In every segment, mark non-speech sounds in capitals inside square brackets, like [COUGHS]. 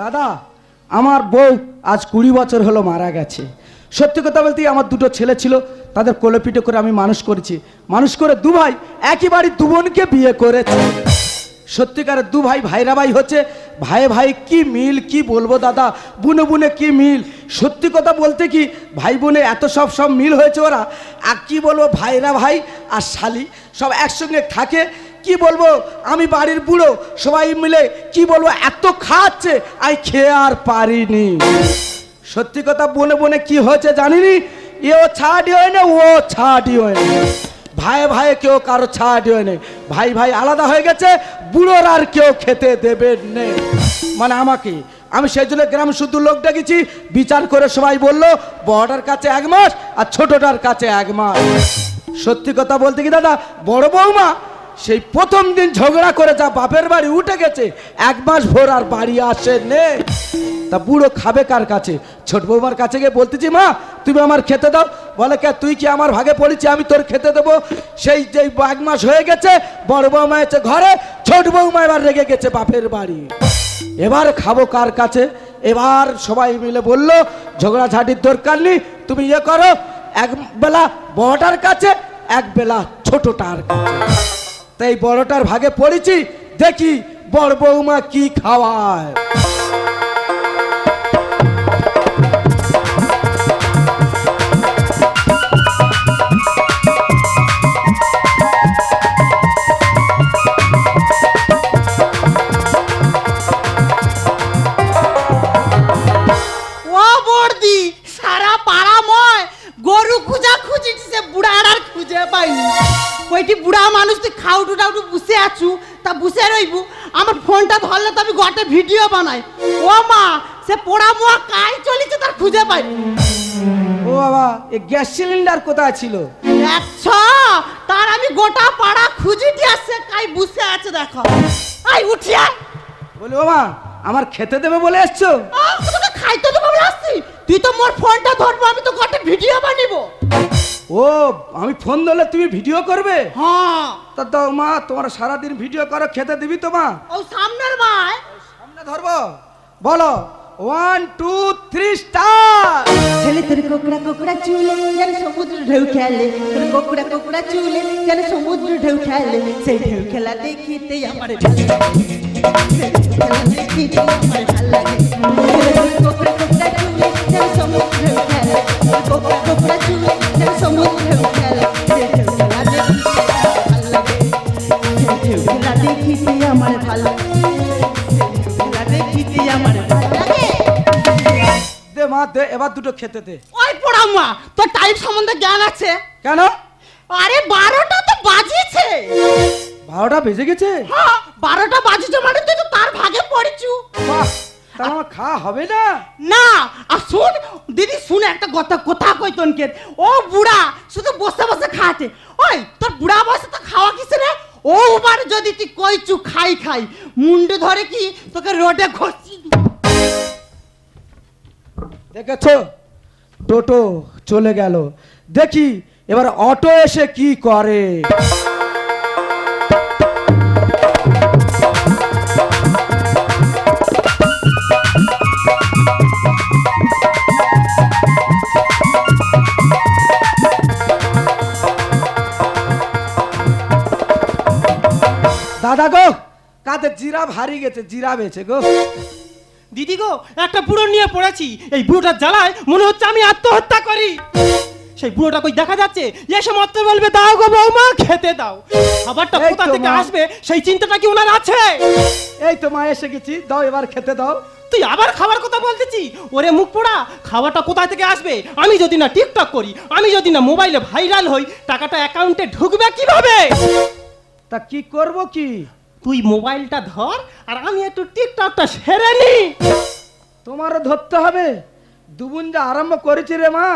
দাদা, আমার বউ আজ কুড়ি বছর হলো মারা গেছে। সত্যি কথা বলতে আমার দুটো ছেলে ছিল, তাদের কোলে পিঠে করে আমি মানুষ করেছি। মানুষ করে দু ভাই, একই বাড়ির দু বোনকে বিয়ে করেছে। সত্যিকারের দু ভাই, ভাইরা ভাই হচ্ছে, ভাই ভাই কি মিল, কি বলব দাদা? বুনে বুনে কি মিল? সত্যি কথা বলতে কি, ভাই বোনে এত সব সব মিল হয়েছে ওরা? আর কি বলব, ভাইরা ভাই আর শালি সব একসঙ্গে থাকে কি বলব? আমি বাড়ির বুড়ো, সবাই মিলে কি বলব? এত খাচ্ছে আমি খেয়ে আর পারিনি। সত্যি কথা বনে বনে কি হয়েছে জানিনি? এ ও ছাড়ি হয় না ও ছাড়ি হয় না ভাই ভাই কেউ কারও ছাড়ি হয় না ভাই ভাই আলাদা হয়ে গেছে, বুড়োর আর কেউ খেতে দেবে নে। মানে আমাকে। আমি সেই জন্য গ্রাম শুদ্ধ লোক ডেকেছি, বিচার করে সবাই বলল, বড়টার কাছে এক মাস আর ছোটটার কাছে এক মাস। সত্যি কথা বলতে কি দাদা? বড় বৌমা সেই প্রথম দিন ঝগড়া করে যা বাপের বাড়ি উঠে গেছে, এক মাস ভোর আর বাড়ি আসে নে তা বুড়ো খাবে কার কাছে? ছোট বৌমার কাছে গিয়ে বলতেছি, মা, তুমি আমার খেতে দাও। বলে, কে, তুই কি আমার ভাগে পড়েছি? আমি তোর খেতে দেবো। সেই যে এক মাস হয়ে গেছে, বড় বৌমা এসে ঘরে, ছোট বৌমা এবার রেগে গেছে বাপের বাড়ি। এবার খাব কার কাছে? এবার সবাই মিলে বলল, ঝগড়াঝাটির দরকার নেই, তুমি ইয়ে করো, এক বেলা বড়টার কাছে, এক বেলা ছোটটার কাছে। তাই বড়টার ভাগে পড়েছি দেখি বড় বৌমা কি খাওয়ায়। তো গটে ভিডিও বানাই ও মা সে পোড়া মোয়া কাই চলিছে তার খুঁজে পাই ও বাবা এ গ্যাস সিলিন্ডার কোথায় ছিল? আচ্ছা তার আমি গোটা পাড়া খুঁজিটি আসছে কাই বুসে আছে দেখো। আই উঠিয়া বলি বাবা আমার খেতে দেবে বলে এসছো? আহ, তোকে খাইতে দেবো বলে আসছি। তুই তো মোর ফোনটা ধরবো আমি তো গটে ভিডিও বানিব। ও আমি ফোন ধরলে তুমি ভিডিও করবে? হ্যাঁ। তা দাও মা তোমার সারাদিন ভিডিও করো খেতে দিবি তো মা? ও সামনের মায়। সামনে ধরবো? বলো ওয়ান টু থ্রি স্টার ছেলে, তোর কোকড়া কোকড়া চুলে যেন সমুদ্র ঢেউ খেলে। তোর কোকড়া কোকড়া চুলে যেন সমুদ্র ঢেউ খেলে। সেই ঢেউ খেলা দেখিতে আমার দেখিতে আমার ভালো লাগে। কোকড়া কোকড়া চুলে যেন সমুদ্র ঢেউ খেলে। কোকড়া কোকড়া চুলে দে মা দে এবার দুটো খেতে দে। ওই পোড়াম্মা তোর টাইম সম্বন্ধে জ্ঞান আছে? কেন? আরে বারোটা তো বাজিয়েছে। বারোটা বেজে গেছে? হ্যাঁ বারোটা বাজিয়েছে মানে তুই তো তার ভাগে পড়েছু। বাহ তাহলে আমার খাওয়া হবে না? না আর শুন দিদি শুনে একটা কথা কথা কই তোনকে? ও বুড়া শুধু বসে বসে খাচ্ছে। ওই তোর বুড়া বসে তো খাওয়া কিসে রে? ও বার যদি তুই কইছু খাই খাই মুন্ডে ধরে কি তোকে রোডে ঘষি দেখেছ? টোটো চলে গেল। দেখি, এবার অটো এসে কি করে? দাদা গো কাতে জিরা হারিয়ে গেছে জিরা বেছে গো। দিদি গো একটা বুড়ো নিয়ে পড়েছি। এই বুড়োটার জ্বালায় মনে হচ্ছে আমি আত্মহত্যা করি। সেই বুড়োটা কই দেখা যাচ্ছে? এসে মাত্র বলবে দাও গো বৌমা খেতে দাও। খাবারটা কোথা থেকে। আসবে? সেই চিন্তাটা কি ওনার আছে? এই তো মা এসে গেছি। দাও এবার খেতে দাও। তুই আবার খাবার কথা বলতেছি? ওরে মুখ পোড়া খাবারটা কোথা থেকে আসবে? আমি যদি না টিকটক করি আমি যদি না মোবাইলে ভাইরাল হই টাকাটা অ্যাকাউন্টে ঢুকবে কীভাবে? তা কি করব কি? তুই মোবাইলটা ধর আর আমি একটু টিকটকটা সেরে নি তোমারও ধরতে হবে। দুবুন যা আরম্ভ করেছি রে মা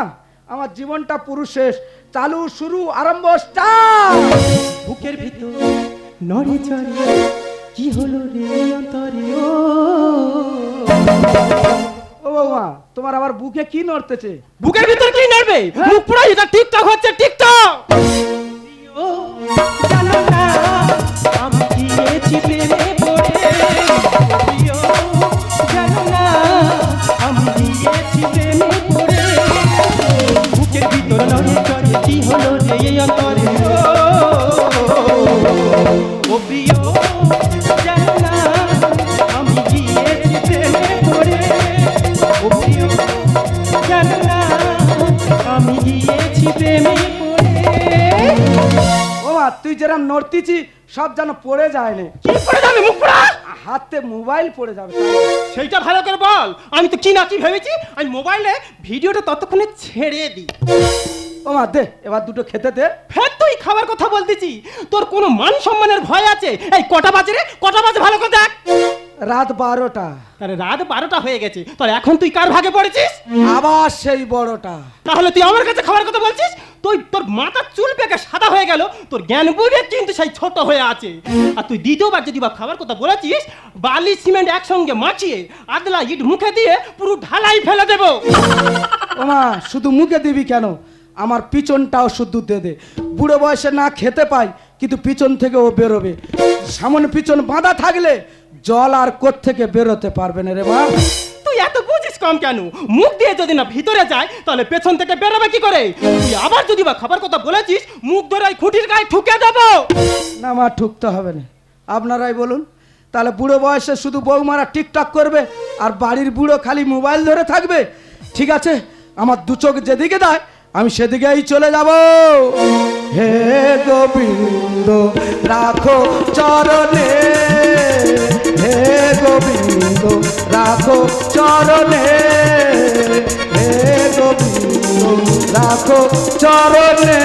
আমার জীবনটা পুরো শেষ। চালু শুরু আরম্ভ বুকের ভিতর নড়ে চড়ে কি হলো রে অন্তরে ও। ও বৌমা তোমার আবার বুকে কি নড়তেছে? বুকের ভিতর কি নড়বে? মুখ পুরো এটা টিকটক হচ্ছে টিকটক! ও জানো না ও তুই যেরম নড়তিছি সব যেন পড়ে যায় না। কি পড়ে যাবে মুখ পড়া? হাতে মোবাইল পড়ে যাবে। সেইটা ভালো করে বল। আমি তো কি নাচি ভেবেছি? আমি মোবাইলে ভিডিওটা ততক্ষণে ছেড়ে দিই। ও মা দে এবার দুটো খেতে দে। ফের তুই খাবার কথা বলতেছি। তোর কোনো মান সম্মানের ভয় আছে? এই কটা বাজে রে? কটা বাজে ভালো করে দেখ। রাত বারোটা। আরে রাত বারোটা হয়ে গেছে। তোর এখন তুই কার ভাগে পড়েছিস? আবার সেই বড়টা। তাহলে তুই আমার কাছে খাবার কথা বলছিস? তুই তোর মাথার চুল পেকে সাদা হয়ে গেল। তোর জ্ঞান বুঝে কিন্তু সেই ছোট হয়ে আছে। আর তুই দ্বিতীয়বার যদি বা খাবার কথা বলেছিস বালি সিমেন্ট একসঙ্গে মাখিয়ে আদলা ইট মুখে দিয়ে পুরো ঢালাই ফেলে দেবো। ও মা শুধু মুখে দিবি কেন? আমার পিছনটাও শুদ্ধ দে দে। বুড়ো বয়সে না খেতে পাই কিন্তু পিছন থেকে ও বেরোবে। সামনে পিছন বাঁধা থাকলে জল আর থেকে বেরোতে পারবে না রে মা। তুই এত বুঝিস কম কেন? মুখ দিয়ে যদি না ভিতরে যায় তাহলে পেছন থেকে বেরোবে কি করে? তুই আবার যদি বা খাবার কথা বলেছিস মুখ ধরে খুঁটির গায়ে ঠুকে দেবো। না মা ঠুকতে হবে না। আপনারাই বলুন তাহলে বুড়ো বয়সে শুধু বৌমারা টিকটক করবে আর বাড়ির বুড়ো খালি মোবাইল ধরে থাকবে? ঠিক আছে আমার দু চোখ যেদিকে দেয় আমি সেদিকেই চলে যাব। হে গোবিন্দ, রাখো চরণে। হে গোবিন্দ, রাখো চরণে। হে গোবিন্দ, রাখো চরণে।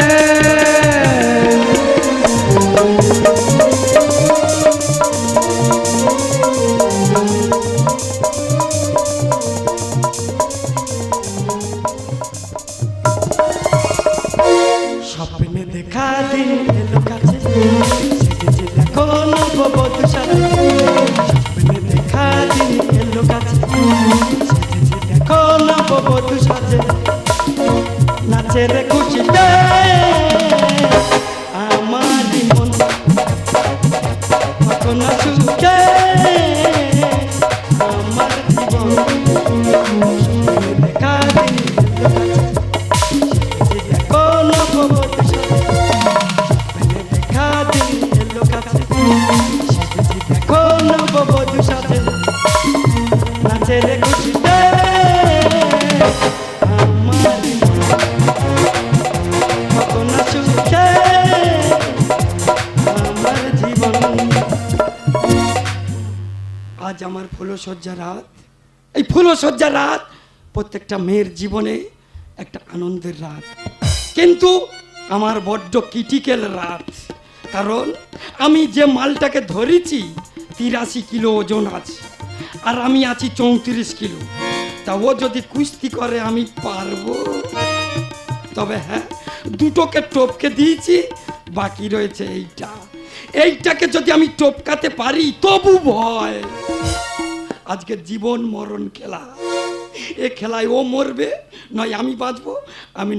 নাচের খুশিতে। এই ফুলসজ্জা রাত, প্রত্যেকটা মেয়ের জীবনে একটা আনন্দের রাত। কিন্তু আমার বড্ড ক্রিটিক্যাল রাত, কারণ আমি যে মালটাকে ধরেছি, তিরাশি কিলো ওজন আছে, আর আমি আছি চৌত্রিশ কিলো। তা ও যদি কুস্তি করে, আমি পারব? তবে হ্যাঁ দুটোকে টপকে দিয়েছি, বাকি রয়েছে এইটা। এইটাকে যদি আমি টপকাতে পারি, তবু ভয়। আজকে জীবন মরণ খেলা। এ খেলায় ও মরবে, নয় আমি বাঁচবো, আমি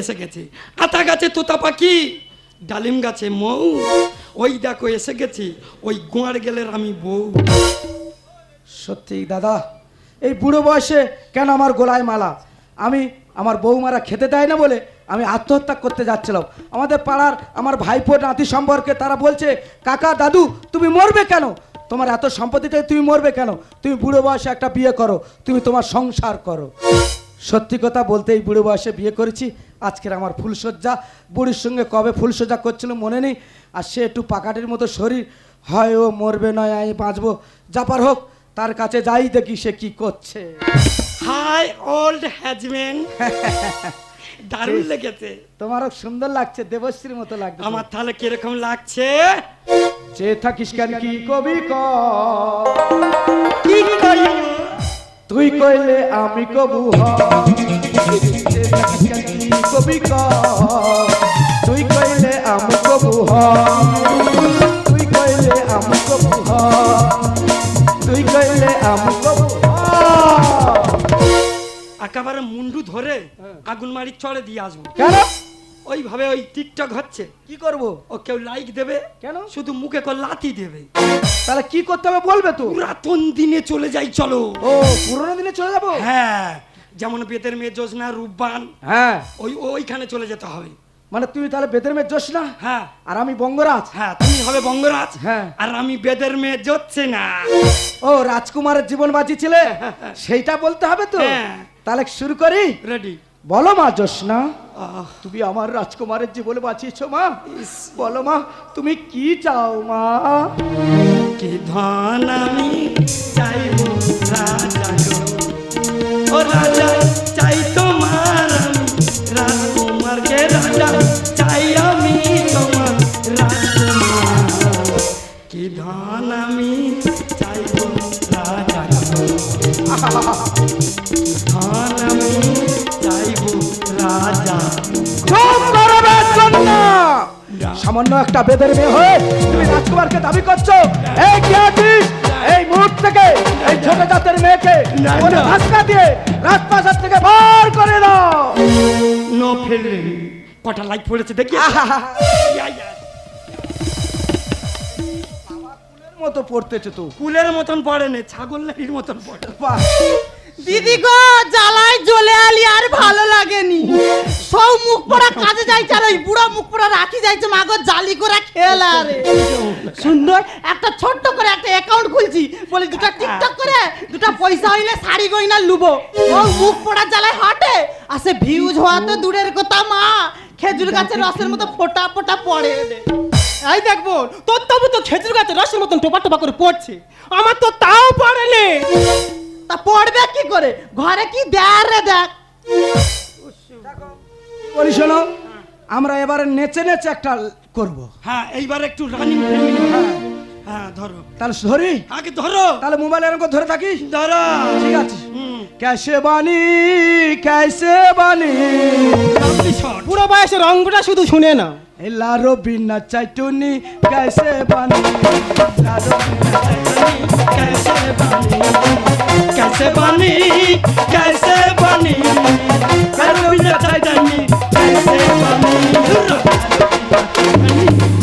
এসে গেছে। আতা গাছে তোতা পাখি, ডালিম গাছে মৌ। ওই দেখো এসে গেছি, ওই গোয়ার গেলের আমি বউ। সত্যি দাদা, এই বুড়ো বয়সে কেন আমার গোলায় মালা? আমি আমার বৌমারা খেতে দেয় না বলে আমি আত্মহত্যা করতে যাচ্ছিলাম। আমাদের পাড়ার আমার ভাইপো নাতি সম্পর্কে তারা বলছে, কাকা, দাদু, তুমি মরবে কেন? তোমার এত সম্পত্তি থেকে তুমি মরবে কেন? তুমি বুড়ো বয়সে একটা বিয়ে করো তুমি তোমার সংসার করো। সত্যি কথা বলতে এই বুড়ো বয়সে বিয়ে করেছি আজকের আমার ফুলসজ্জা বুড়ির সঙ্গে কবে ফুলসজ্জা করছিল মনে নেই আর সে একটু পাকাটির মতো শরীর হয় ও মরবে নয় আমি বাঁচবো। যাপার হোক তার কাছে যাই দেখি সে কি করছে। High old হ্যাজম্যান। [LAUGHS] দারুণ লেগেছে। তোমারও সুন্দর লাগছে দেবশ্রীর মতো লাগছে। আমার তাহলে কীরকম লাগছে? যে থাকিস কেন কি কবি ক? কই তুই কইলে আমি কবু হ। যে থাকিস কেন কি কবি ক? তুই কইলে আমি কবু হ। তুই কইলে আমি কবু হ। তুই কইলে আমি কবু একেবারে মুন্ডু ধরে আগুন মারি চড়ে দিয়ে আসব। কেন? ওইভাবে ওই টিকটক হচ্ছে। কি করব? ও কেউ লাইক দেবে কেন? শুধু মুখে কর লাথি দেবে। তাহলে কি করতে হবে বলবে তো? পুরাতন দিনে চলে যাই চলো। ও পুরোনো দিনে চলে যাব? হ্যাঁ যেমন বেতের মেয়ে জোসনা রূপবান হ্যাঁ। ওই ওইখানে চলে যেতে হবে। মানে তুমি তাহলে বেদের মেয়ে যোস না হ্যাঁ। আর আমি বঙ্গরাজ? হ্যাঁ তুমি হবে বঙ্গরাজ। হ্যাঁ। আর আমি বেদের মেয়ে জোচ্ছে না ও রাজকুমারের জীবন বাঁচিয়েছিলে [LAUGHS] সেইটা বলতে হবে তো? হ্যাঁ। তাহলে শুরু করি। রেডি বলো মা জোসনা তুমি আমার রাজকুমারের জীবনে বাঁচিয়েছো মা। বলো মা তুমি কি চাও মা? কি ধন আমি চাইব রাজা। ও রাজা চাই তোমার আমি। রাজকুমারকে রাজা চাই আমি তোমার রাজকুমার। কি ধন আমি চাইব রাজা [LAUGHS] সামান্য একটা বেদের মেয়ে হয়ে তুমি রাজকুমারকে দাবি করছ। এই কি আছিস? এই মুহূর্ত থেকে এই ছোট জাতের মেয়েকে না, ওরে না। ধাক্কা দিয়ে রাজপ্রাসাদ থেকে বার করে দাও। নো ফেললেন কটা লাইট পড়েছে দেখি। মতো পড়তেছে তো। কুলের মতন পড়ে নে ছাগল নারীর মতন পড়ে! দিদি গো, জ্বালায় জ্বলে আলি, আর ভালো লাগেনি। সব মুখ পড়া কাজে যাইছে আর ওই বুড়া মুখ পড়া রাখি যাইছে মাগো জালি করে খেলা আরে সুন্দর, একটা ছোট্ট করে একটা অ্যাকাউন্ট খুলছি। বলি, দুটা টিকটক করে, দুটা পয়সা হইলে শাড়ি গয়না লুবো। ও মুখ পড়া জ্বালায় হাটে আসে ভিউজ হওয়া তো দূরের কথা, মা। খেজুর গাছের রসের মতো ফোটা ফোটা পড়ে। এই দেখব তোর তবু তো খেজুর গাছের রসের মতন টোপা টোপা করে পড়ছে। আমার তো তাও পারেনি তা পড়বে কি করে? ঘরে কি দেয় রে দেখ। বলি শোনো আমরা এবারে নেচে নেচে একটা করব। হ্যাঁ এইবার একটু রানিং হ্যাঁ। ধরো। তাহলে ধরি আগে ধরো? তাহলে মোবাইল এরকম ধরে থাকিস? ধরো। ঠিক আছে। ক্যাশে বানি ক্যাশে বানি পুরো বয়সের অঙ্গটা শুধু শুনে না এই লারো বিনা চাইটুনি ক্যাশে বানি লারো বিনা চাইটুনি ক্যাশে বানি ক্যাশে বানি লারো বিনা চাইটুনি ক্যাশে বানি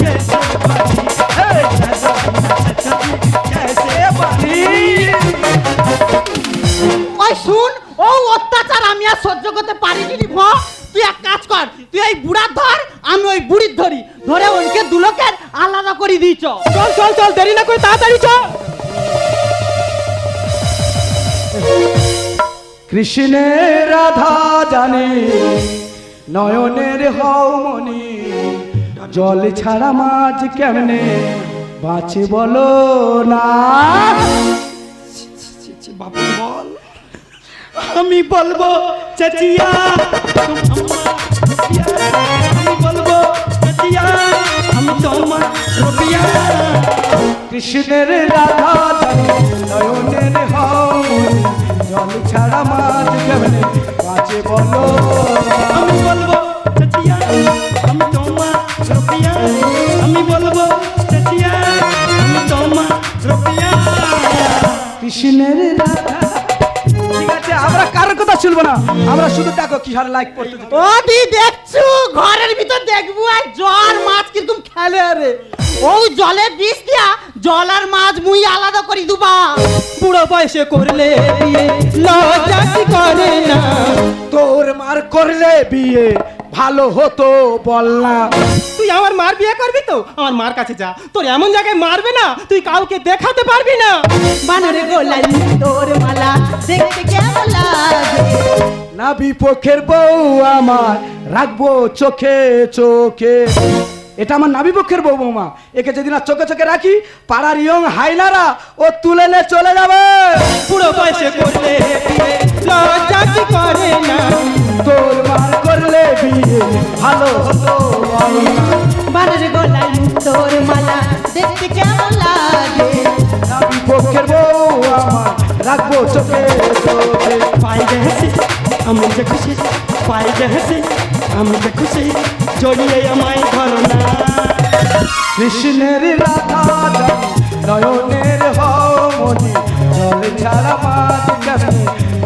ক্যাশে বানি ক্যাশে বানি ক্যাশে বানি ওই শুন ও অত্যাচার আমি আর সহ্য করতে পারিনি নি ভ। তুই এক কাজ কর তুই এই বুড়ার ধর আমি ওই বুড়ির ধরি। ধরে ওইকে দুলোকের আলাদা করে দিয়েছ। চল চল চল দেরি না করে তাড়াতাড়ি চল কৃষ্ণের রাধা জানে নয়নের হমনি জল ছাড়া মাছ কেমনে বাঁচে বলো না? বাবু আমি বলব, চেচিয়া। আমি বলব চেচিয়া আমি তোমার রুপিয়া কৃষ্ণের রাধা নয়নের হমনি জল ছাড়া মাছ কেমনে বাঁচে বলো? আমি বলব, চেচিয়া, আমি তোমার রুপিয়া আমি বলব, চেচিয়া, আমি তোমার রুপিয়া কৃষ্ণের শুনব না। আমরা শুধু দেখো কি হারে লাইক করতে ও দি দেখছু? ঘরের ভিতর দেখব আর জল মাছ কীরকম খেলে রে। ও জলে বিষ দিয়া জল আর মাছ মুই আলাদা করি দুবা। বুড়ো বয়সে করলে বিয়ে লজ্জা কি করে না? তোর মার করলে বিয়ে ভালো হতো বল না। তুই আমার মার বিয়ে করবি তো? আমার মার কাছে যা। তোর এমন জায়গায় মারবে না তুই কাউকে দেখাতে পারবি না। বানরে গোলাই তোর মালা দেখতে কেমন না বিপক্ষের বউ আমার। রাখব চোখে চোখে। এটা আমার নাবিপক্ষের বউ বৌমা। একে যদি না চোখে চোখে রাখি পাড়ার ইয়ং হাইনারা ও তুলে নে চলে যাবে। বয়সে করলে লজ্জা কি করে না? তোর মার করলে বিয়ে ভালো হতো। বানরে গোলাই তোর মালা দেখতে কেমন লাগে? বউ আমার। রাখব চোখে চোখে। পাই আমি যে খুশি পাই যে হেসে আমি যে খুশি জড়িয়ে আমায় ধরো না কৃষ্ণের রাধা নয়নের হমনি জল ছাড়া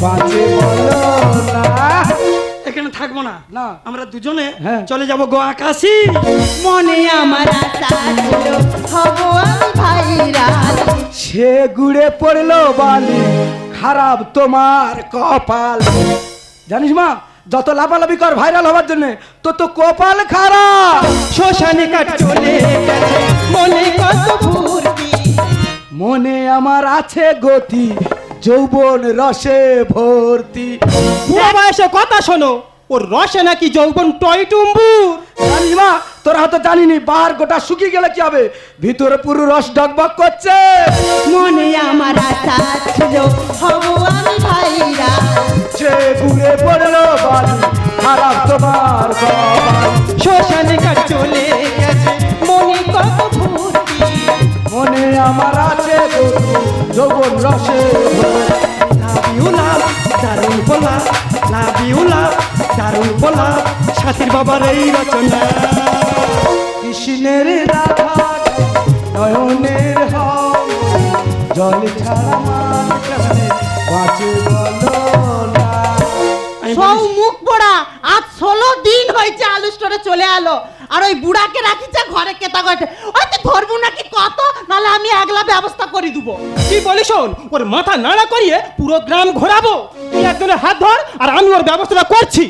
বাঁচে বলো না। এখানে থাকব না। না। আমরা দুজনে হ্যাঁ। চলে যাব গোয়া কাশি মনে আমার আশা ছিল হব আমি সে গুড়ে পড়ল বালি খারাপ তোমার কপাল। জানিস মা যত লাফালাফি কর ভাইরাল হওয়ার জন্য তো তো কপাল খারাপ। শ্মশানে কাট চলে গেছে মনে কত ফুর্তি। মনে আমার আছে গতি যৌবন রসে ভর্তি। বুড়ো বয়সে কথা শোনো ওর রসে নাকি যৌবন টয় টুম্বুর। জানিস মা তোরা হয়তো জানিনি বার গোটা শুকিয়ে গেলে কি হবে? ভিতরে পুরো রস ডকবক করছে। মনে আমার আশা ছিল হব আমি ভাইরা যে ঘুরে পড়ল বাড়ি খারাপ তোমার। শ্মশানে কার চলে গেছে মনে কত ফুর্তি মনে আমার আছে যৌবন রসে। লাভিউলা দারুণ পোলা লাভিউলা দারুণ পোলা সাথীর বাবার এই রচনা কৃষ্ণের রাধা নয়নের জল ছাড়া বাঁচে বলো সব মুখ পোড়া। আজ ষোলো দিন হয়েছে আলু স্টোরে চলে আলো আর ওই বুড়াকে রাখিছে ঘরে কেতা ওই তো ধরবো নাকি কত? নাহলে আমি একলা ব্যবস্থা করে দেবো। কি বলি শোন ওর মাথা নাড়া করিয়ে পুরো গ্রাম ঘোরাবো। তুই একজনের হাত ধর আর আমি ওর ব্যবস্থাটা করছি।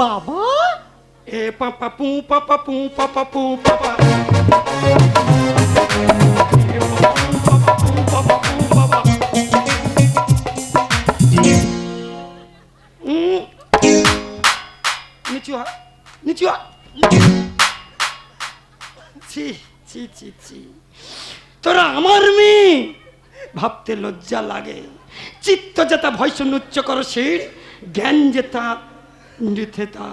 বাবা পু পাপা এ পাপা পু, পাপা পু, পাপা পু, পাপা। নিচু হ নিচু হ ছি তোরা আমার মেয়ে। ভাবতে লজ্জা লাগে। চিত্ত যেতা ভয় উচ্চ কর শির জ্ঞান যেতা নৃথেতা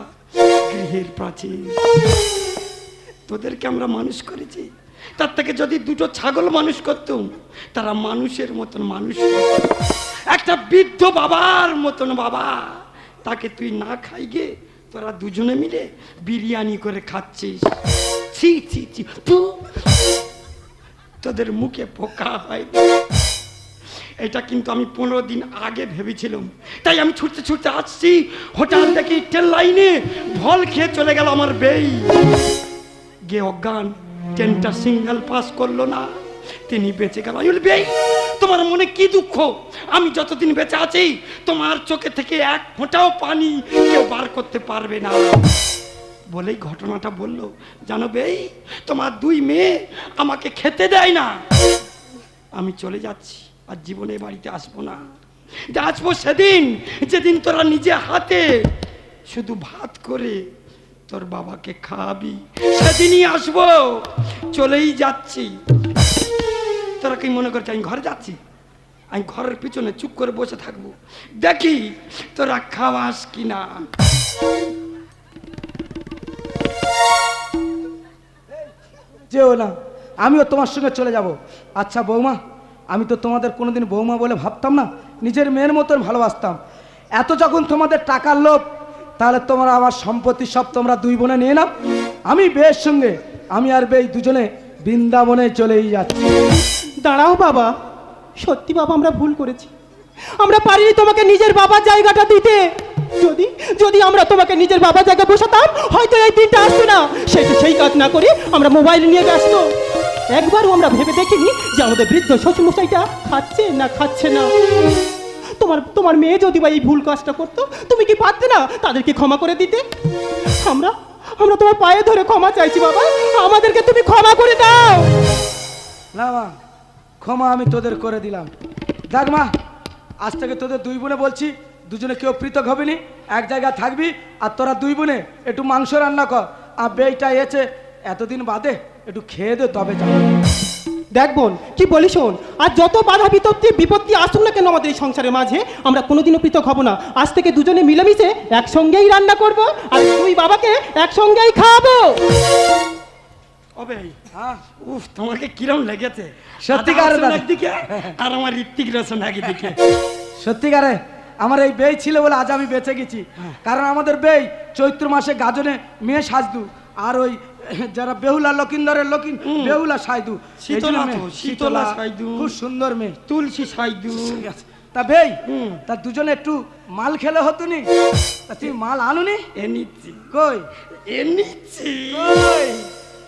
গৃহের প্রাচীর। তোদেরকে আমরা মানুষ করেছি। তার থেকে যদি দুটো ছাগল মানুষ করতুম, তারা মানুষের মতন মানুষ একটা বৃদ্ধ বাবার মতন বাবা, তাকে তুই না খাই গে, তোরা দুজনে মিলে বিরিয়ানি করে খাচ্ছিস। ছি ছি ছি তোদের মুখে পোকা হয়। এটা কিন্তু আমি পনেরো দিন আগে ভেবেছিলাম। তাই আমি ছুটতে ছুটতে আসছি, হঠাৎ দেখি ট্রেন লাইনে ভল খেয়ে চলে গেল আমার বেই। গে অজ্ঞান ট্রেনটা সিঙ্গেল পাস করল না, তিনি বেঁচে গেল। আমি বেই, তোমার মনে কি দুঃখ? আমি যতদিন বেঁচে আছি, তোমার চোখে থেকে এক ফোঁটাও পানি কেউ বার করতে পারবে না। বলেই ঘটনাটা বলল, জানো বেই, তোমার দুই মেয়ে আমাকে খেতে দেয় না। আমি চলে যাচ্ছি। আর জীবনে বাড়িতে আসব না। আসব সেদিন, যেদিন তোরা নিজে হাতে শুধু ভাত করে তোর বাবাকে খাওয়াবি, সেদিনই আসব। চলেই যাচ্ছি। তোরা কি মনে করছে আমি ঘরে যাচ্ছি? আমি ঘরের পিছনে চুপ করে বসে থাকব। দেখি তোরা খাওয়াস কি কিনা। যেও না, আমিও তোমার সঙ্গে চলে যাব। আচ্ছা বৌমা। আমি তো তোমাদের কোনোদিন বৌমা বলে ভাবতাম না, নিজের মেয়ের মতন ভালোবাসতাম। এত যখন তোমাদের টাকার লোভ, তাহলে তোমরা আমার সম্পত্তি সব তোমরা দুই বোনে নিয়ে নাও। আমি বেয়ের সঙ্গে, আমি আর বেই দুজনে বৃন্দাবনে চলেই যাচ্ছি। দাঁড়াও বাবা, সত্যি বাবা, আমরা ভুল করেছি। আমরা পারিনি তোমাকে নিজের বাবার জায়গাটা দিতে। যদি যদি আমরা তোমাকে নিজের বাবার জায়গায় বসাতাম, হয়তো এই দিনটা আসতো না। সেটা সেই কাজ না করে আমরা মোবাইল নিয়ে ব্যস্ত। একবারও আমরা ভেবে দেখিনি যে আমাদের বৃদ্ধ শ্বশুরমশাইটা খাচ্ছে না খাচ্ছে না। তোমার তোমার মেয়ে যদি বা এই ভুল কাজটা করতো, তুমি কি পারতে না তাদেরকে ক্ষমা করে দিতে? আমরা আমরা তোমার পায়ে ধরে ক্ষমা চাইছি বাবা। আমাদেরকে তুমি ক্ষমা করে দাও। না মা, ক্ষমা আমি তোদের করে দিলাম। দেখ মা, আজ থেকে তোদের দুই বোনে বলছি, দুজনে কেউ পৃথক হবি নি এক জায়গায় থাকবি আর তোরা দুই বোনে একটু মাংস রান্না কর। আর বেইটা এসে এতদিন বাদে একটু খেয়ে দে তবে যাবে। দেখ বোন কি বলি শোন? আর যত বাধা বিপত্তি বিপত্তি আসুক না কেন আমাদের এই সংসারের মাঝে আমরা কোনোদিনও পৃথক হব না। আজ থেকে দুজনে মিলেমিশে একসঙ্গেই রান্না করব আর তুই বাবাকে একসঙ্গেই খাওয়াবো। অবে হ্যাঁ উফ তোমাকে কিরম লেগেছে? সত্যিকার একদিকে আর আমার ঋত্বিক রোশন একদিকে। সত্যিকারে আমার এই বেই ছিল বলে আজ আমি বেঁচে গেছি। কারণ আমাদের বেই চৈত্র মাসে গাজনে মেয়ে সাজদু আর ওই [COUGHS] যারা বেহুলা লকিন্দরের লকিন বেহুলা সাইদু শীতলা শীতলা সাইদু। খুব সুন্দর মেয়ে। তুলসী সাইদু। তা হুম। তা দুজনে একটু মাল খেলে হতো নি? তা তুই মাল আনুনি এ নিচ্ছি। কই? এ নিচ্ছি। কই?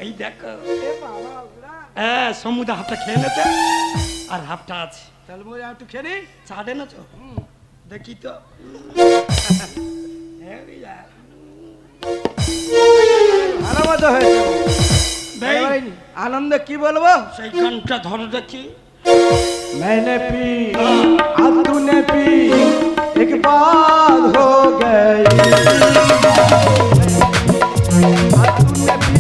এই দেখো। হ্যাঁ সমুদ্র হাফটা খেয়ে নেতে আর হাফটা আছে। তাহলে বলি একটু খেয়ে নিই চাটে না তো। দেখি তো। [LAUGHS] এই যা। ভালো মতো হয়েছে বেই। এবারে পাইনি আনন্দে কি বলবো সেই গানটা ধরো দেখি मैंने पी अब तूने पी एक बात हो गई अब तूने पी